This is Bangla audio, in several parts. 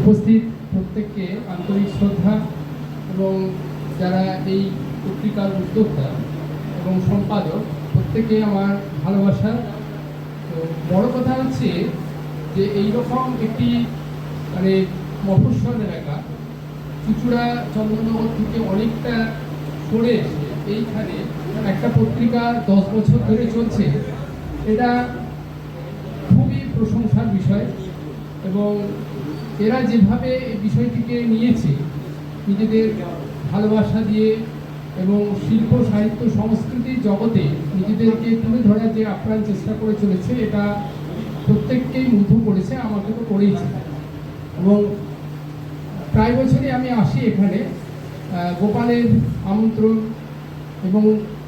উপস্থিত প্রত্যেককে আন্তরিক শ্রদ্ধা এবং যারা এই পত্রিকার উদ্যোক্তা এবং সম্পাদক, প্রত্যেকে আমার ভালোবাসা। তো বড় কথা হচ্ছে যে এই রকম একটি মানে মফস্বল এলাকা, চুচুড়া চন্দ্রনগর থেকে অনেকটা সরে এসে এইখানে একটা পত্রিকা দশ বছর ধরে চলছে। এটা খুবই প্রশংসার বিষয়। এবং এরা যেভাবে এই বিষয়টিকে নিয়েছে, নিজেদের ভালোবাসা দিয়ে এবং শিল্প, সাহিত্য সংস্কৃতির জগতে নিজেদেরকে তুলে ধরার যে আপ্রাণ চেষ্টা করে চলেছে, এটা প্রত্যেককেই মুগ্ধ করেছে আমাকে তো করেইছে এবং প্রায় বছরই আমি আসি এখানে গোপালের আমন্ত্রণ এবং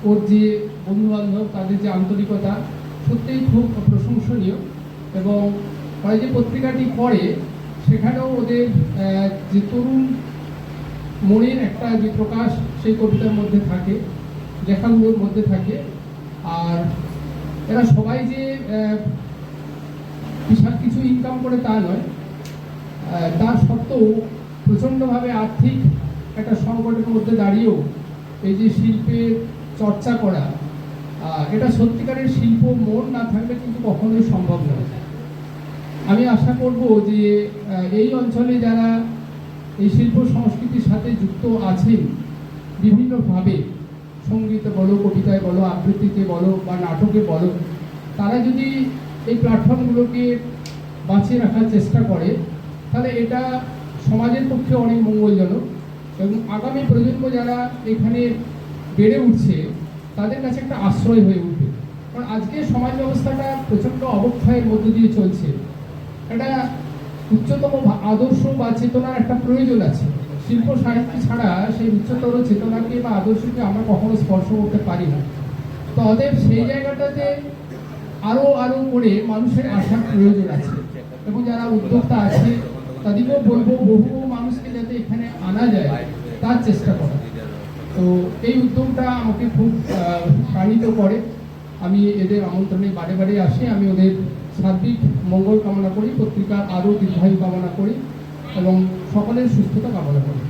ওর যে বন্ধুবান্ধব, তাদের যে আন্তরিকতা, সত্যিই খুব প্রশংসনীয় এবং ওরা যে পত্রিকাটি করে সেখানেও ওদের যে তরুণ মনের একটা যে প্রকাশ, সেই কবিতার মধ্যে থাকে, লেখাগুলোর মধ্যে থাকে। আর এরা সবাই যে বিশাল কিছু ইনকাম করে তা নয় তা সত্ত্বেও প্রচণ্ডভাবে আর্থিক একটা সংকটের মধ্যে দাঁড়িয়েও এই যে শিল্পের চর্চা করা এটা সত্যিকারের শিল্প মন না থাকলে কিন্তু কখনোই সম্ভব নয়। আমি আশা করব যে এই অঞ্চলে যারা এই শিল্প সংস্কৃতির সাথে যুক্ত আছেন, বিভিন্নভাবে, সঙ্গীতে বলো, কবিতায় বলো, আবৃত্তিতে বলো, বা নাটকে বলো, তারা যদি এই প্ল্যাটফর্মগুলোকে বাঁচিয়ে রাখার চেষ্টা করে, তাহলে এটা সমাজের পক্ষে অনেক মঙ্গলজনক এবং আগামী প্রজন্ম যারা এখানে বেড়ে উঠছে, তাদের কাছে একটা আশ্রয় হয়ে উঠবে। কারণ আজকে সমাজ ব্যবস্থাটা প্রচণ্ড অবক্ষয়ের মধ্য দিয়ে চলছে। একটা উচ্চতম আদর্শ বা চেতনার একটা প্রয়োজন আছে। শিল্প সাহিত্য ছাড়া সেই উচ্চতর চেতনাকে বা আদর্শকে আমরা কখনো স্পর্শ করতে পারি না। তো অতএব সেই জায়গাটাতে আরও আরও করে মানুষের আসার প্রয়োজন আছে। এবং যারা উদ্যোক্তা আছে, তাদেরকেও বলব, বহু মানুষকে যাতে এখানে আনা যায়, তার চেষ্টা করা। তো এই উদ্যোগটা আমাকে খুব প্রাণিত করে। আমি এদের আমন্ত্রণে বারে বারে আসি, আমি ওদের সার্বিক মঙ্গল কামনা করি পত্রিকার আরও দীর্ঘায়ু কামনা করি এবং সকলের সুস্থতা কামনা করি।